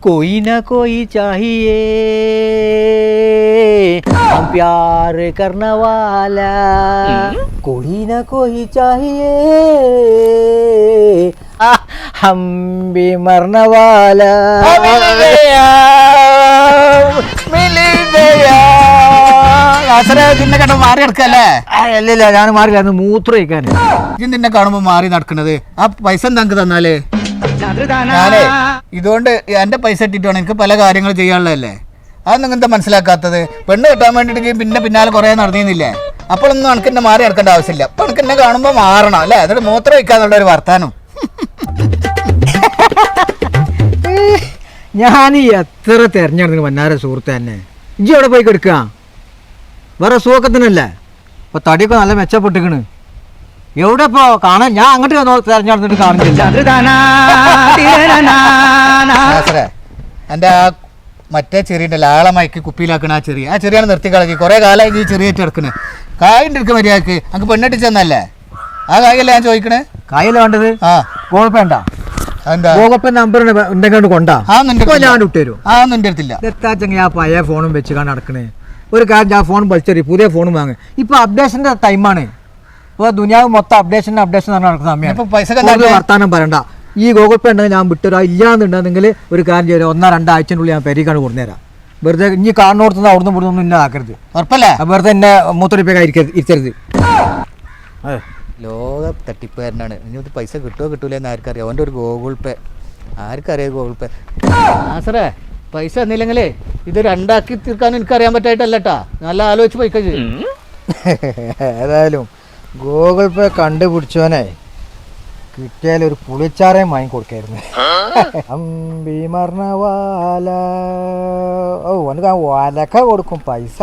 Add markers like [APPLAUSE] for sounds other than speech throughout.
कोई ना कोई चाहिए हम प्यार करने वाला कोई ना कोई चाहिए आ, हम भी मरने वाला मिल गया നിന്നെ കണ്ട മാറി നടക്കല്ലേ അല്ലല്ല ഞാൻ മാറില്ല മൂത്രം ഒഴിക്കാൻ ഇജ്ജ് നിന്നെ കാണുമ്പോ മാറി നടക്കണത് ആ പൈസ എന്താ തന്നാലേ ഞാനേ ഇതുകൊണ്ട് എന്റെ പൈസ ഇട്ടിട്ട് എനിക്ക് പല കാര്യങ്ങൾ ചെയ്യാനുള്ളതല്ലേ? അതൊന്നും നിങ്ങൾ മനസ്സിലാക്കാത്തത്. പെണ്ണ് കിട്ടാൻ വേണ്ടിട്ട് പിന്നെ പിന്നാലെ കുറെ നടന്നിരുന്നില്ലേ? അപ്പോഴൊന്നും എനിക്ക് എന്നെ മാറി നടക്കേണ്ട ആവശ്യമില്ല. അപ്പൊ എനിക്ക് എന്നെ കാണുമ്പോ മാറണം അല്ലേ? അതൊരു മൂത്രം വയ്ക്കാന്നുള്ള ഒരു വർത്താനം. ഞാൻ എത്ര തെരഞ്ഞെടുത്തു മന്നാര സുഹൃത്ത് തന്നെ ഇജ്ജി എവിടെ പോയി കിടക്കുക വേറെ സുഖത്തിനല്ലേ അപ്പൊ തടിയൊക്കെ നല്ല മെച്ചപ്പെട്ടിക്കണ് എവിടെ ഇപ്പോ? കാണാൻ ഞാൻ അങ്ങോട്ട് വന്നോ? തെരഞ്ഞെടുത്തിട്ട് കാണുന്നില്ല എന്റെ ആ മറ്റേ ചെറിയുണ്ടല്ലോ ആളെ മയക്കി കുപ്പിയിലാക്കണ ആ ചെറിയ. ആ ചെറിയാണ് നിർത്തി കളക്കി. കുറെ കാലമായി ഈ ചെറിയ ചെറുക്കണേ കായിന്റെ എടുക്ക മര്യാദയ്ക്ക്. അങ്ങ് പെണ്ണിട്ട് ചെന്നല്ലേ? ആ കായല്ലേ ഞാൻ ചോദിക്കണേ? കായല്ല വേണ്ടത്? ആ. ഗൂഗിൾ പേ ഉണ്ടാ ഗൂഗിൾ പേ നമ്പർ ഉണ്ടെങ്കിൽ കൊണ്ടാ. ആ നിന്റെ ഇപ്പൊ ഞാൻ ഇട്ടുതരും ആ നിന്റെ അടുത്തില്ല എത്താച്ചെങ്കിൽ ആ പഴയ ഫോണും വെച്ച് കാണാൻ നടക്കണേ. ഒരു കാര്യം ഞാൻ ഫോൺ വലിച്ചെറി പുതിയ ഫോണും വാങ്ങുക ഇപ്പൊ അപ്ഡേഷന്റെ ടൈമാണ് ഇപ്പൊ ദുനിയാവ് മൊത്തം അപ്ഡേഷൻ അപ്ഡേഷൻ നടക്കുന്ന ഇപ്പൊ പൈസ സമയമാണ് വർത്താനം പറയണ്ട. ഈ ഗൂഗിൾ പേ ഉണ്ടെങ്കിൽ ഞാൻ വിട്ടുതരാ ഇല്ലാന്നുണ്ടെങ്കിൽ ഒരു കാര്യം ചെയ്യാം ഒന്നോ രണ്ടോ ആഴ്ചക്കുള്ളിൽ ഞാൻ പെരീക്കാണ് കൊണ്ടുതരാം വെറുതെ ഇനി കാണുന്നോടത്തുനിന്ന് അവിടുന്ന് ഇവിടുന്ന് ഒന്നും ഇല്ലാതാക്കരുത്. ഉറപ്പല്ലേ? അപ്പൊ വെറുതെ എന്നെ മൂത്തൊരിപ്പൊക്കെ ഇരുത്തരുത്. ലോക തട്ടിപ്പുകാരനാണ് ഇനി ഇത് പൈസ കിട്ടുമോ കിട്ടൂല എന്ന് ആർക്കറിയാം. അവന്റെ ഒരു ഗൂഗിൾ പേ ആർക്കറിയാം ഗൂഗിൾ പേ ആ സാറേ പൈസ തന്നില്ലെങ്കിലേ ഇത് രണ്ടാക്കി തീർക്കാൻ എനിക്കറിയാൻ പറ്റായിട്ടല്ലട്ടാ. നല്ല ആലോചിച്ച് പൈസ ഏതായാലും ഗൂഗിൾ പേ കണ്ടുപിടിച്ചവനെ കിട്ടിയാൽ ഒരു പുളിച്ചാറേം വാങ്ങി കൊടുക്കായിരുന്നു അമ്പി മർണവാല ഓ ഓനക്ക് ആ വലക്ക കൊടുക്കും പൈസ.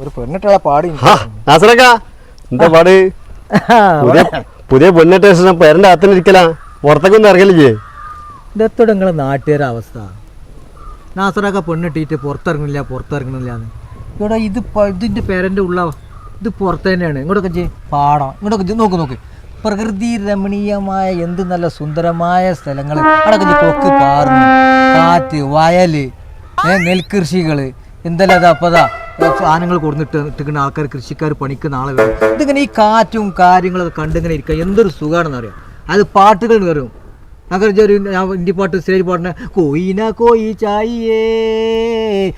ഒരു പെണ്ണിട്ടുള്ള പാടി എന്താ പാട്? പുതിയ പൊന്നെ സ്റ്റേഷൻ പേരന്റെ അകത്തിനിരിക്കലാ പുറത്തേക്കൊന്നും ഇറങ്ങലില്ലേ? ഇതെത്തോടെ നിങ്ങളെ നാട്ടുകാരുടെ അവസ്ഥ? നാസറൊക്കെ പെണ്ണിട്ടിട്ട് പുറത്തിറങ്ങണില്ല പുറത്തിറങ്ങണില്ല എന്ന്. ഇവിടെ ഇത് പ- ഇതിന്റെ പേരന്റെ ഉള്ള ഇത് പുറത്ത് തന്നെയാണ്. ഇങ്ങോട്ടൊക്കെ പാടം. ഇങ്ങോട്ടൊക്കെ നോക്ക് നോക്ക്. പ്രകൃതി രമണീയമായ എന്ത് നല്ല സുന്ദരമായ സ്ഥലങ്ങൾ അവിടെയൊക്കെ കൊക്ക് പാർന്ന്. കാറ്റ് വയൽ നെൽകൃഷികൾ എന്തെല്ലാം അതാ അപ്പതാ സാധനങ്ങൾ കൊടുത്തിട്ട് ഇട്ടിക്കുന്ന ആൾക്കാർ കൃഷിക്കാർ പണിക്ക് നാളെ വരും ഇതിങ്ങനെ ഈ കാറ്റും കാര്യങ്ങളൊക്കെ കണ്ടിങ്ങനെ ഇരിക്കുക എന്തൊരു സുഖമാണെന്ന് അറിയാം. അത് പാട്ടുകൾ വരും അങ്ങനെ ഒരു ഞാൻ ഹിന്ദി പാട്ട് സ്റ്റേജ് പാട്ടിന് കോയിന കോയി ചായേ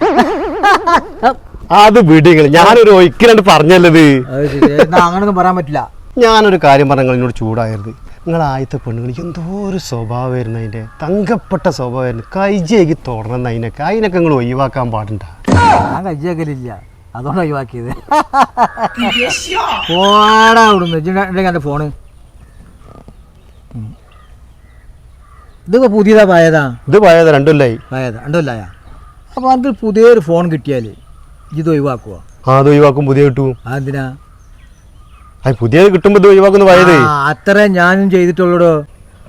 [LAUGHS] അത് വിടിങ്ങൾ ഞാനൊരു ഒരിക്കലും പറഞ്ഞല്ലത്. അങ്ങനൊന്നും പറയാൻ പറ്റില്ല. ഞാനൊരു കാര്യം പറഞ്ഞ എന്നോട് ചൂടായിരുന്നു നിങ്ങൾ ആദ്യത്തെ പെണ്ണുങ്ങൾ എന്തോ ഒരു സ്വഭാവമായിരുന്നു അതിന്റെ. തങ്കപ്പെട്ട സ്വഭാവമായിരുന്നു. കൈജേക്ക് തുടർന്ന് അതിനൊക്കെ. അതിനൊക്കെ നിങ്ങൾ ഒഴിവാക്കാൻ പാടുണ്ട ഞാൻ കജ്ജാക്കലില്ല അതുകൊണ്ട് ഒഴിവാക്കിയത്. പോടാ അവിടുന്ന്. എന്റെ ഫോണ്. ഇതിപ്പോ പുതിയതാ പഴയതാ ഇത് പായതാ രണ്ടുമില്ലായി പഴയതാ ഉണ്ടല്ലായ അപ്പോൾ അത് പുതിയൊരു ഫോൺ കിട്ടിയാൽ ഇത് ഒഴിവാക്കുവോ ആ അത് ഒഴിവാക്കും പുതിയ കിട്ടും. അതെന്തിനാ? അത് പുതിയത് കിട്ടുമ്പോൾ ഇത് ഒഴിവാക്കുന്ന പഴയത്. ആ, അത്രേ ഞാനും ചെയ്തിട്ടുള്ളൂ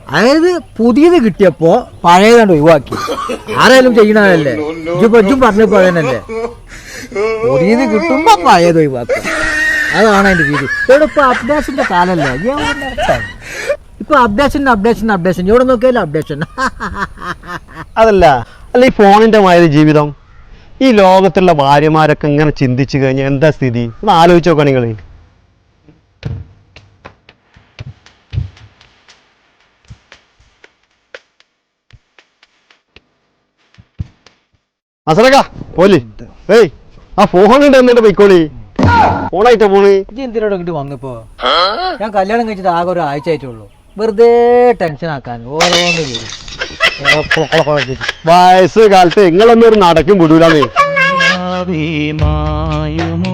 അതായത് പുതിയത് കിട്ടിയപ്പോ പഴയതാണ്ട് ഒഴിവാക്കി. ആരായാലും ചെയ്യണല്ലേ ഇജ്ജും പറഞ്ഞപ്പോ അതന്നല്ലേ പുതിയത് കിട്ടുമ്പോ പഴയത് ഒഴിവാക്കും. അതാണ് അതിന്റെ രീതി. ഇവിടെ ഇപ്പൊ അപ്ഡേഷന്റെ കാലല്ലേ? എവിടെ നടത്താൻ? ഇപ്പൊ അപ്ഡേഷൻ അപ്ഡേഷൻ അപ്ഡേഷൻ ഇവിടെ നോക്കിയാലും അപ്ഡേഷൻ അതല്ല അല്ല ഈ ഫോണിന്റെ മായ ജീവിതം. ഈ ലോകത്തുള്ള ഭാര്യമാരൊക്കെ ഇങ്ങനെ ചിന്തിച്ചു കഴിഞ്ഞാൽ എന്താ സ്ഥിതി? ഒന്ന് ആലോചിച്ച് നോക്കാം നിങ്ങൾ അസറക്ക പോലി ഏയ് ആ ഫോൺ ഉണ്ട് എന്നിട്ട് പൊയ്ക്കോളി. ഫോണായിട്ട് പോണ് എന്തിനോട് ഇങ്ങോട്ട് വന്നിപ്പോ? ഞാൻ കല്യാണം കഴിച്ചിട്ട് ആകെ ഒരു ആഴ്ച ആയിട്ടുള്ളൂ വെറുതെ ടെൻഷൻ ആക്കാൻ ഓരോന്ന് വരും വയസ്സ് കാലത്ത് നിങ്ങളൊന്നും ഒരു നടക്കും വിടൂലെന്നേ. ഭാവി മായുമോ